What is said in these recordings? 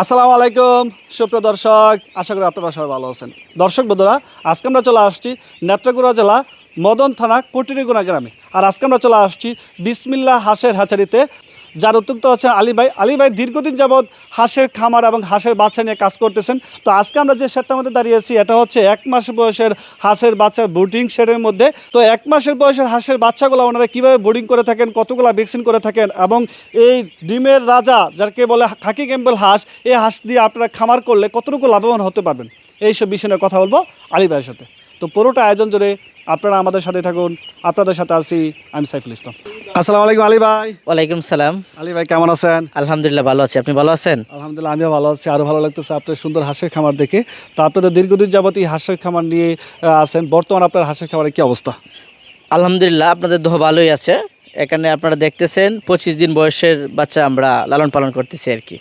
আসসালামু আলাইকুম, সুপ্রিয় দর্শক, আশা করি আপনারা সবাই ভালো আছেন। দর্শক বন্ধুরা, আজকে আমরা চলে আসছি নেত্রকোনা জেলা মদন থানা কুটিরিগুনা গ্রামে। আর আজকে আমরা চলে আসছি বিসমিল্লা হাসের হাঁচারিতে যার উদ্যোক্তা হচ্ছে আলী ভাই। আলী ভাই দীর্ঘদিন যাবৎ হাঁসের খামার এবং হাঁসের বাচ্চা নিয়ে কাজ করতেছেন। তো আজকে আমরা যে শেডটার মধ্যে দাঁড়িয়েছি এটা হচ্ছে এক মাস বয়সের হাঁসের বাচ্চা বুটিং শেডের মধ্যে। তো এক মাসের বয়সের হাঁসের বাচ্চাগুলো ওনারা কীভাবে বোর্ডিং করে থাকেন, কতগুলো ভ্যাকসিন করে থাকেন এবং এই ডিমের রাজা, যাকে বলে খাকি ক্যাম্পেল হাঁস, এই হাঁস দিয়ে আপনারা খামার করলে কতটুকু লাভবান হতে পারবেন? এইসব বিষয় নিয়ে কথা বলব আলী ভাইয়ের সাথে। তো পুরোটা আয়োজন জুড়ে আপনারা আমাদের সাথে থাকুন। আপনাদের সাথে আছি আমি সাইফুল ইসলাম। আসসালামু আলাইকুম আলী ভাই। ওয়ালাইকুম সালাম। আলী ভাই কেমন আছেন? আলহামদুলিল্লাহ ভালো আছি। আপনি ভালো আছেন? আলহামদুলিল্লাহ আমিও ভালো আছি। আরও ভালো লাগতেছে আপনার সুন্দর হাঁসের খামার দেখে। তো আপনাদের দীর্ঘদিন যাবত এই হাঁসের খামার নিয়ে আছেন। বর্তমান আপনার হাঁসের খামারের কি অবস্থা? আলহামদুলিল্লাহ আপনাদের দোহ ভালোই আছে। এখানে আপনারা দেখতেছেন পঁচিশ দিন বয়সের বাচ্চা আমরা লালন পালন করতেছি আর কি।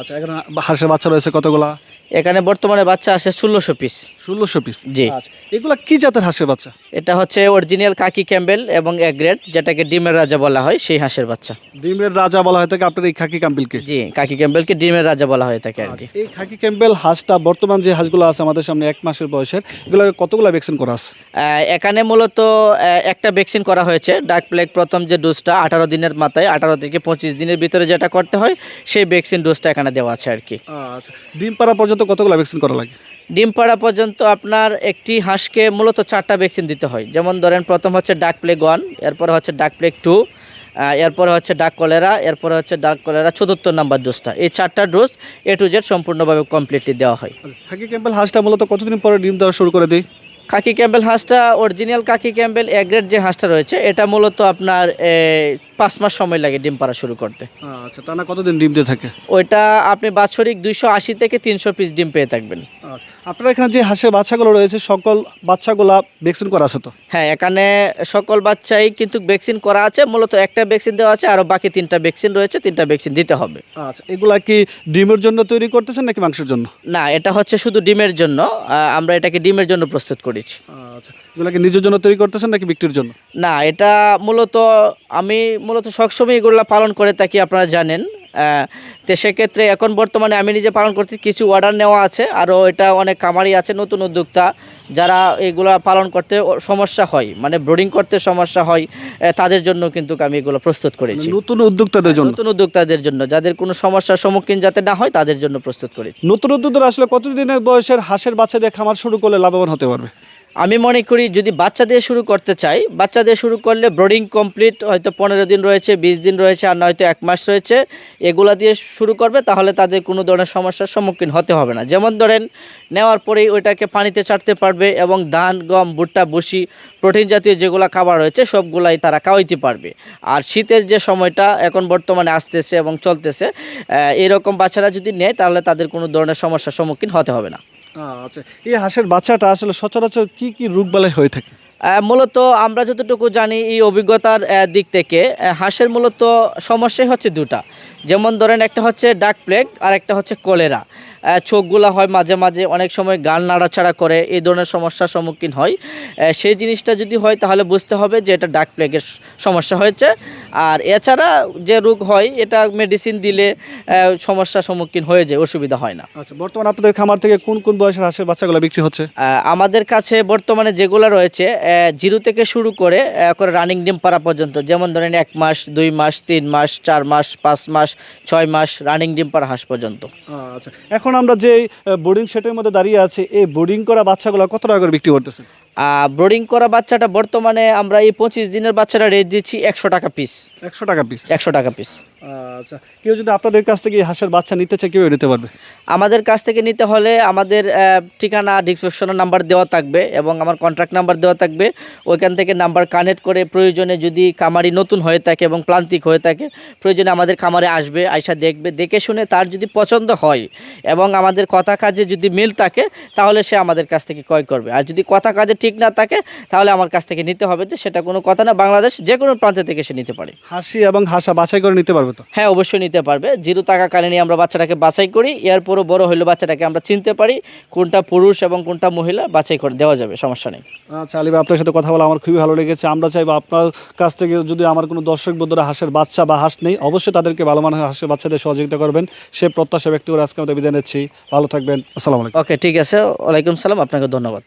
আচ্ছা এখানে হাঁসের বাচ্চা রয়েছে কতগুলা? এখানে বর্তমানে বাচ্চা আসে ষোলোশো পিস ষোলোশো পিস জি। এগুলো কি জাতের হাঁসের বাচ্চা? এটা হচ্ছে অরিজিনাল কাকি ক্যাম্বেল এবং এগ্রেড যেটাকে ডিমের রাজা বলা হয় সেই হাঁসের বাচ্চা। ডিমের রাজা বলা হয় থাকে আপনার এই খাকি ক্যাম্পেলকে জি কাকি ক্যাম্বেলকে ডিমের রাজা বলা হয়ে থাকে আর কি। এই খাকি ক্যাম্পেল হাঁসটা বর্তমান যে হাঁসগুলো আছে আমাদের সামনে এক মাসের বয়সের এগুলো কতগুলো ভ্যাকসিন করা আছে? এখানে মূলত একটা ভ্যাকসিন করা হয়েছে ডাক প্লেগ প্রথম যে ডোজটা আঠারো দিনের মাথায় আঠারো থেকে পঁচিশ দিনের ভিতরে যেটা করতে হয় সেই ভ্যাকসিন ডোজটা এখানে দেওয়া আছে আর কি। আচ্ছা ডিম পাড়া পর্যন্ত কতগুলো ভ্যাকসিন করা লাগে? ডিম পাড়া পর্যন্ত আপনার একটি হাঁসকে মূলত চারটা ভ্যাকসিন দিতে হয়। যেমন ধরেন প্রথম হচ্ছে ডাক প্লেগ ওয়ান এরপরে হচ্ছে ডাক প্লেগ টু এরপরে হচ্ছে ডাক কলেরা এরপরে হচ্ছে ডাক কলেরা চতুর্থ নাম্বার ডোজটা এই চারটা ডোজ এ টু জেড সম্পূর্ণভাবে কমপ্লিটলি দেওয়া হয়। আচ্ছা, খাকি ক্যাম্পেল হাঁসটা মূলত কতদিন পরে ডিম দেওয়া শুরু করে দিই কাকি ক্যাম্বেল হাঁসটা অরিজিনাল কাকি ক্যাম্বেল এগ্রেড যে হাঁসটা রয়েছে এটা মূলত আপনার পাঁচ মাস সময় লাগে ডিম পাড়া শুরু করতে। আচ্ছা টানা কতদিন ডিম দিয়ে থাকে? ওইটা আপনি বাৎসরিক দুইশো আশি থেকে তিনশো পিস ডিম পেয়ে থাকবেন। আচ্ছা আপনার এখানে যে হাঁসের বাচ্চাগুলো রয়েছে সকল বাচ্চাগুলা ভ্যাকসিন করা আছে তো? হ্যাঁ এখানে সকল বাচ্চাই কিন্তু ভ্যাকসিন করা আছে। মূলত একটা ভ্যাকসিন দেওয়া আছে আরও বাকি তিনটা ভ্যাকসিন রয়েছে তিনটা ভ্যাকসিন দিতে হবে। আচ্ছা এগুলা কি ডিমের জন্য তৈরি করতেছেন নাকি মাংসের জন্য? না এটা হচ্ছে শুধু ডিমের জন্য। আমরা এটাকে ডিমের জন্য প্রস্তুত করেছি। আচ্ছা এগুলা কি নিজের জন্য তৈরি করতেছেন নাকি বিক্রির জন্য? না এটা মূলত আমি মূলত সবসময় এগুলো পালন করে থাকি আপনারা জানেন। তো সেক্ষেত্রে এখন বর্তমানে আমি নিজে পালন করছি কিছু অর্ডার নেওয়া আছে আরও এটা অনেক খামারি আছে নতুন উদ্যোক্তা যারা এগুলা পালন করতে সমস্যা হয় মানে ব্রোডিং করতে সমস্যা হয় তাদের জন্য কিন্তু আমি এগুলো প্রস্তুত করেছি। নতুন উদ্যোক্তাদের জন্য? নতুন উদ্যোক্তাদের জন্য যাদের কোনো সমস্যার সম্মুখীন যাতে না হয় তাদের জন্য প্রস্তুত করেছি। নতুন উদ্যোক্তারা আসলে কতদিনের বয়সের হাঁসের বাচ্চা দিয়ে খামার শুরু করলে লাভবান হতে পারবে? আমি মনে করি যদি বাচ্চা দিয়ে শুরু করতে চাই, বাচ্চা দিয়ে শুরু করলে ব্রোডিং কমপ্লিট হয়তো পনেরো দিন রয়েছে, বিশ দিন রয়েছে, আর নয়তো এক মাস রয়েছে, এগুলা দিয়ে শুরু করবে, তাহলে তাদের কোনো ধরনের সমস্যার সম্মুখীন হতে হবে না। যেমন ধরেন, নেওয়ার পরেই ওইটাকে পানিতে ছাড়তে পারবে এবং ধান, গম, ভুট্টা বসি প্রোটিন জাতীয় যেগুলো খাবার রয়েছে, সবগুলাই তারা খাওয়াইতে পারবে। আর শীতের যে সময়টা এখন বর্তমানে আসতেছে এবং চলতেছে এরকম বাচ্চারা যদি নেয়, তাহলে তাদের কোনো ধরনের সমস্যার সম্মুখীন হতে হবে না। আচ্ছা। এই হাঁসের বাচ্চাটা আসলে সচরাচর কি কি রোগ বালাই হয়ে থাকে? মূলত আমরা যতটুকু জানি এই অভিজ্ঞতার দিক থেকে হাঁসের মূলত সমস্যাই হচ্ছে দুটা। যেমন ধরেন একটা হচ্ছে ডাক প্লেগ আর একটা হচ্ছে কলেরা। চোখগুলা হয় মাঝে মাঝে অনেক সময় গান নাড়াচাড়া করে এই ধরনের সমস্যার সম্মুখীন হয়। সেই জিনিসটা যদি হয় তাহলে বুঝতে হবে যে এটা ডাক প্লেগের সমস্যা হয়েছে। আর এছাড়া যে রোগ হয় এটা মেডিসিন দিলে সমস্যার সম্মুখীন হয়ে যায় অসুবিধা হয় না। আচ্ছা বর্তমানে আপনাদের খামার থেকে কোন কোন বয়সের হাঁসের বাচ্চাগুলো বিক্রি হচ্ছে? আমাদের কাছে বর্তমানে যেগুলো রয়েছে জিরো থেকে শুরু করে করে রানিং ডিম পাড়া পর্যন্ত যেমন ধরেন এক মাস দুই মাস তিন মাস চার মাস পাঁচ মাস ছয় মাস রানিং ডিম পাড়া হাঁস পর্যন্ত। আচ্ছা এখন আমরা যে বোর্ডিং সেটের মধ্যে দাঁড়িয়ে আছি এই বোর্ডিং করা বাচ্চাগুলো কত টাকা করে বিক্রি করতেছেন বোর্ডিং করা বাচ্চাটা বর্তমানে আমরা এই পঁচিশ দিনের বাচ্চাটা রেট দিচ্ছি একশো টাকা পিস একশো টাকা পিস একশো টাকা পিস আচ্ছা কেউ যদি আপনাদের কাছ থেকে হাঁসের বাচ্চা নিতে চায় কেউ নিতে পারবে? আমাদের কাছ থেকে নিতে হলে আমাদের ঠিকানা ডিসক্রিপশনের নাম্বার দেওয়া থাকবে এবং আমার কন্ট্রাক্ট নাম্বার দেওয়া থাকবে। ওইখান থেকে নাম্বার কানেক্ট করে প্রয়োজনে যদি খামারি নতুন হয়ে থাকে এবং প্রান্তিক হয়ে থাকে প্রয়োজনে আমাদের খামারে আসবে আয়সা দেখবে দেখে শুনে তার যদি পছন্দ হয় এবং আমাদের কথা কাজে যদি মিল থাকে তাহলে সে আমাদের কাছ থেকে ক্রয় করবে। আর যদি কথা কাজে ঠিক না থাকে তাহলে আমার কাছ থেকে নিতে হবে যে সেটা কোনো কথা না বাংলাদেশ যে কোনো প্রান্ত থেকে সে নিতে পারে। হাসি এবং হাসা বাছাই করে নিতে পারবে। পারবে? তো হ্যাঁ অবশ্যই নিতে পারবে। জিরো থাকাকালীনই আমরা বাচ্চাটাকে বাছাই করি। এরপরও বড় হইলে বাচ্চাটাকে আমরা চিনতে পারি কোনটা পুরুষ এবং কোনটা মহিলা বাছাই করে দেওয়া যাবে সমস্যা নেই। আচ্ছা আলী ভাই আপনার সাথে কথা বলে আমার খুবই ভালো লেগেছে। আমরা চাইব আপনার কাছ থেকে যদি আমার কোনো দর্শক বন্ধুরা হাঁসের বাচ্চা বা হাঁস নেই অবশ্যই তাদেরকে ভালো মানের হাঁসের বাচ্চাদের সহযোগিতা করবেন। সে প্রত্যাশা ব্যক্তি করে আজকে আমাদের বিদায় নিচ্ছি। ভালো থাকবেন। আসসালামু আলাইকুম। ওকে ঠিক আছে। ওয়ালাইকুম সালাম। আপনাকে ধন্যবাদ।